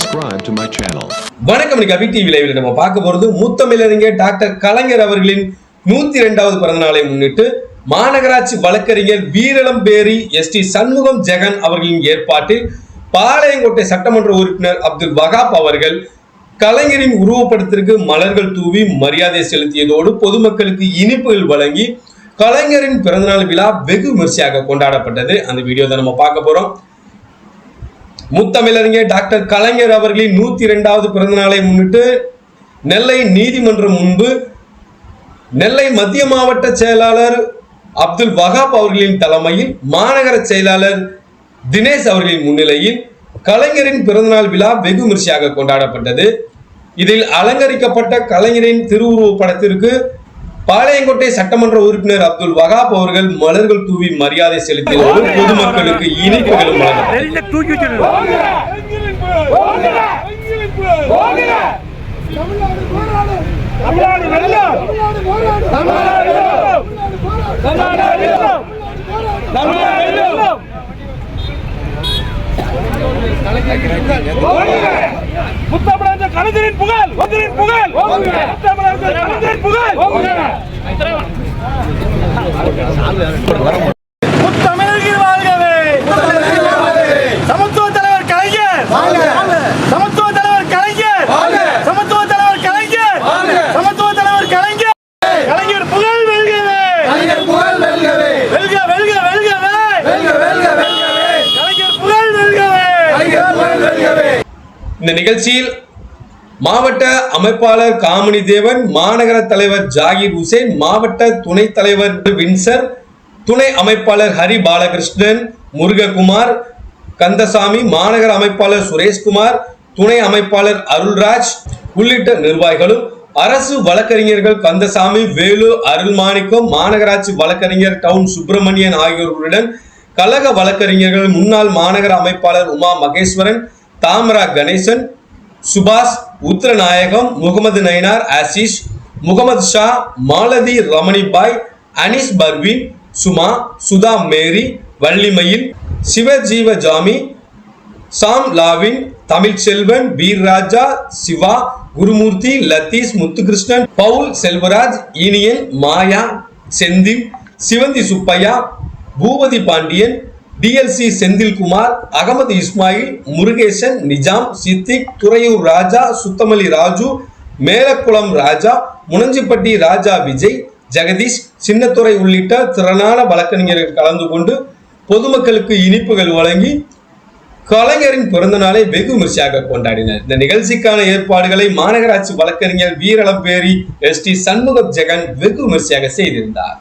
subscribe to my channel. வணக்கம் இன்னைக்கு TV லைவ்ல நம்ம பார்க்க போறது முத்தமிழறிஞர் டாக்டர் கலைஞர் அவர்களின் நூத்தி ரெண்டாவது பிறந்த நாளை முன்னிட்டு மாநகராட்சி வழக்கறிஞர் வீரளம்பேரி எஸ் டி சண்முகம் ஜெகன் அவர்களின் ஏற்பாட்டில் பாளையங்கோட்டை சட்டமன்ற உறுப்பினர் அப்துல் வகாப் அவர்கள் கலைஞரின் உருவப்படத்திற்கு மலர்கள் தூவி மரியாதை செலுத்தியதோடு பொதுமக்களுக்கு இனிப்புகள் வழங்கி கலைஞரின் பிறந்தநாள் விழா வெகு விமர்சையாக கொண்டாடப்பட்டது அந்த வீடியோ தான் நம்ம பார்க்க போறோம் முத்தமிழறிஞர் டாக்டர் கலைஞர் அவர்களின் நூத்தி இரண்டாவது பிறந்த நாளை முன்னிட்டு நெல்லை நீதிமன்றம் முன்பு நெல்லை மத்திய மாவட்ட செயலாளர் அப்துல் வகாப் அவர்களின் தலைமையில் மாநகர செயலாளர் தினேஷ் அவர்களின் முன்னிலையில் கலைஞரின் பிறந்தநாள் விழா வெகு விமர்சையாக கொண்டாடப்பட்டது. இதில் அலங்கரிக்கப்பட்ட கலைஞரின் திருவுருவ படத்திற்கு பாளையங்கோட்டை சட்டமன்ற உறுப்பினர் அப்துல் வகாப் அவர்கள் மலர்கள் தூவி மரியாதை செலுத்தியதோடு பொதுமக்களுக்கு இனிப்புகளும் வழங்கப்பட்டது. வெளியில புகழ். இந்த நிகழ்ச்சியில் மாவட்ட அமைப்பாளர் காமினி தேவன் மாநகர தலைவர் ஜாகிர் ஹுசேன் மாவட்ட துணைத் தலைவர் வின்சர் துணை அமைப்பாளர் ஹரி பாலகிருஷ்ணன் முருககுமார் கந்தசாமி மாநகர அமைப்பாளர் சுரேஷ்குமார் துணை அமைப்பாளர் அருள்ராஜ் உள்ளிட்ட நிர்வாகிகளும் அரசு வழக்கறிஞர்கள் கந்தசாமி வேலு அருள்மாணிக்கம் மாநகராட்சி வழக்கறிஞர் டவுன் சுப்பிரமணியன் ஆகியோர்களுடன் கழக வழக்கறிஞர்கள் முன்னாள் மாநகர அமைப்பாளர் உமா மகேஸ்வரன் தாமரா கணேசன் சுபாஷ் Uthiranayagam Mohammed Nainar Ashish Mohammed Shah Malathi Ramanibai Anis Parveen Suma Sudha Mary Vallimayil Sivajeeva Jami Sam Lavin Tamilselvan Veerraja Siva Gurumurthy Lathees Muthukrishnan Paul Selvaraj Iniyan Maya Senthil Sivanthi Subbiah Boopathi Pandian TLC Senthilkumar Ahmed Ismail Murugesan Nizam Siddique Thuraiyur Raja Suthamali Raju Melakulam Raja Munanjipatti Raja Vijay Jagadish Chinnathurai உள்ளிட்ட திறனான வழக்கறிஞர்கள் கலந்து கொண்டு பொதுமக்களுக்கு இனிப்புகள் வழங்கி கலைஞரின் பிறந்த நாளை வெகு விமர்சையாக கொண்டாடினர். இந்த நிகழ்ச்சிக்கான ஏற்பாடுகளை மாநகராட்சி வழக்கறிஞர் வீரளம்பேரி எஸ் டி சண்முக ஜெகன் வெகு விமர்சையாக செய்திருந்தார்.